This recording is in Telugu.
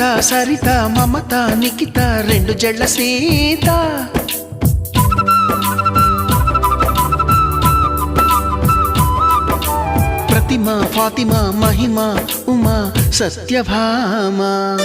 సరిత మమత నిఖిత రెండు జళ్ళ సీత. ప్రతిమ ఫాతిమా మహిమ ఉమా సత్యభామా.